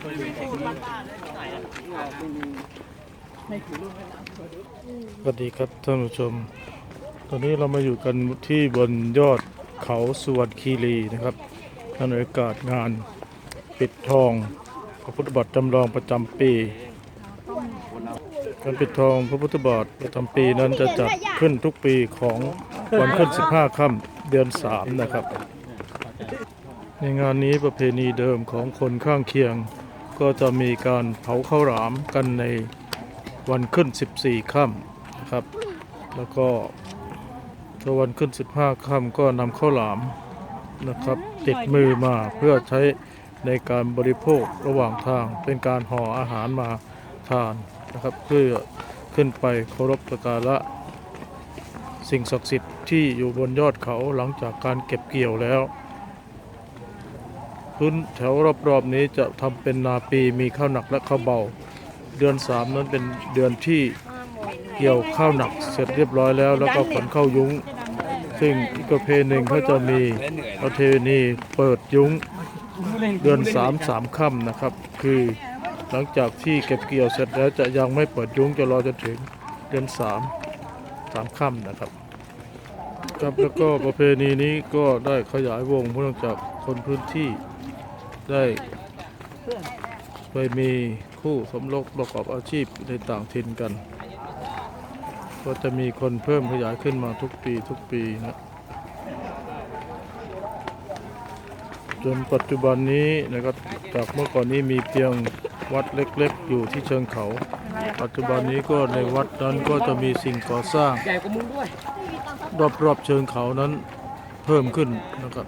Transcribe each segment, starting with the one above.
สวัสดีครับท่านผู้ชม ตอนนี้เรามาอยู่กันที่บนยอดเขาสวรรคีรีนะครับท่านอากาศงานปิดทองพระพุทธบาทจำลองประจำปีการปิดทองพระพุทธบาทประจำปีนั้นจะจัดขึ้นทุกปีของวันขึ้น 15 ค่ำเดือน 3 นะครับ ในงานนี้ประเพณีเดิมของคนข้างเคียง ก็จะมีการเผาข้าวหลามกันในวันขึ้น 14 ค่ำนะครับ แล้วก็ถ้าวันขึ้น 15 ค่ำก็นำข้าวหลามนะครับติดมือมาเพื่อใช้ในการบริโภคระหว่างทางเป็นการห่ออาหารมาทานนะครับ เพื่อขึ้นไปเคารพสักการะสิ่งศักดิ์สิทธิ์ที่อยู่บนยอดเขาหลังจากการเก็บเกี่ยวแล้ว พื้นแถวรอบๆนี้จะทำเป็นนาปีมีข้าวหนักและข้าวเบา เดือนสามนั้นเป็นเดือนที่เกี่ยวข้าวหนักเสร็จเรียบร้อยแล้ว แล้วก็ขนเข้ายุ้ง ซึ่งอีกประเพณีหนึ่งเขาจะมีประเพณีเปิดยุ้งเดือนสามสามค่ำนะครับ คือหลังจากที่เก็บเกี่ยวเสร็จแล้วจะยังไม่เปิดยุ้งจะรอจนถึงเดือนสามสามค่ำนะครับครับแล้วก็ประเพณีนี้ก็ได้ขยายวงเนื่องจากคนพื้นที่ ได้ไปมีคู่สมรสประกอบอาชีพในต่างถิ่นกัน ก็จะมีคนเพิ่มขยายขึ้นมาทุกปีทุกปีนะจนปัจจุบันนี้นะครับจากเมื่อก่อนนี้มีเพียงวัดเล็กๆ อยู่ที่เชิงเขา ปัจจุบันนี้ก็ในวัดนั้นก็จะมีสิ่งก่อสร้างใหญ่กว่ามึงด้วยรอบๆเชิงเขานั้นเพิ่มขึ้นนะครับ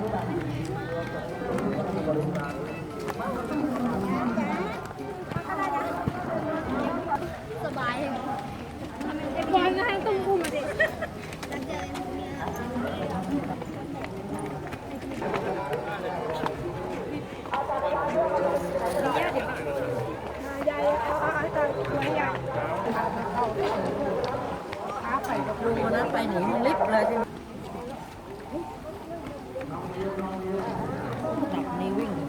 สบายบอลก็ให้ตุ้มกุ้มมาดิลุงวันนั้นไปหนีมันลิฟต์เลยที่หนักนี่วิ่งถึง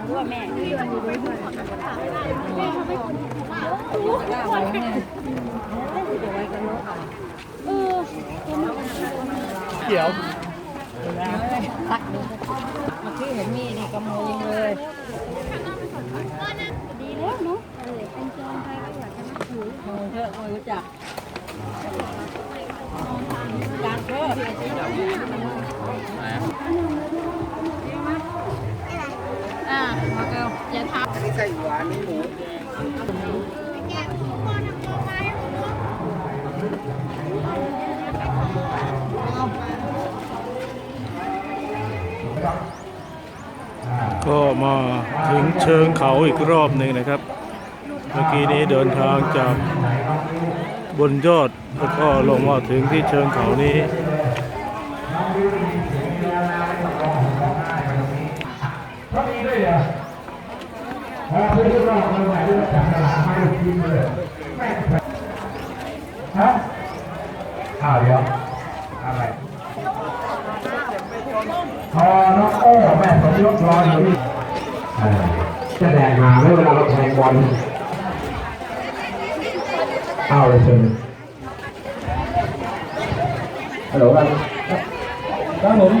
ดี๋ยวไว้กันนกอะเออเขียวตักดูเมื่อกี้เห็นมีนี่กำมือยิงเลย ดีแล้วเนาะเออเป็นจองใครก็อยากจะมาถือมือเถอะมือรู้จักการเถอะอ่ามาเกลอย่าท อันนี้ ไส้หวานนี่หมูก็มาถึงเชิงเขาอีกรอบหนึ่งนะครับ เมื่อกี้นี้เดินทางจากบนยอดแล้วก็ลงมาถึงที่เชิงเขานี้ อ้าวเดี๋ยวอะไรพอน้องโอ้แม่สมยศรออยู่นี่จะแดงหาไหมเวลาเราแทงบอลเอาเลยเชิญฮัลโหลครับครับผม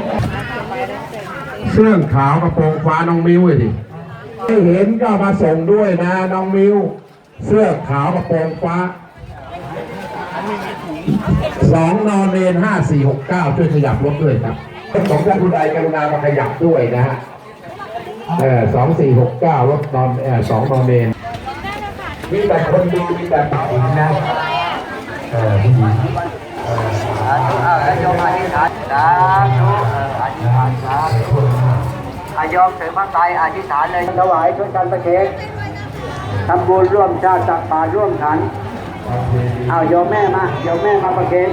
เสื้อขาวกระโปรงฟ้าน้องมิ้วเลยสิ ไม่เห็นก็มาส่งด้วยนะน้องมิว เสื้อขาวกระโปรงฟ้าสองนอนเนนห้าสี่หกเก้าช่วยขยับรถด้วยครับของท่านคุณใดกรุณามาขยับด้วยนะฮะเออสองสี่หกเก้ารถนอนเออสองนอนเนนมีแต่คนดีมีแต่ผู้หญิงนะเออผู้หญิง ยอมถือพระไตรอธิษฐานเลยถวายชุดกันประเคนทำบุญร่วมชาติตักบาตรร่วมขันเอาโยมแม่มาโยมแม่มาประเคน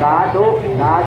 สาธุสาธุ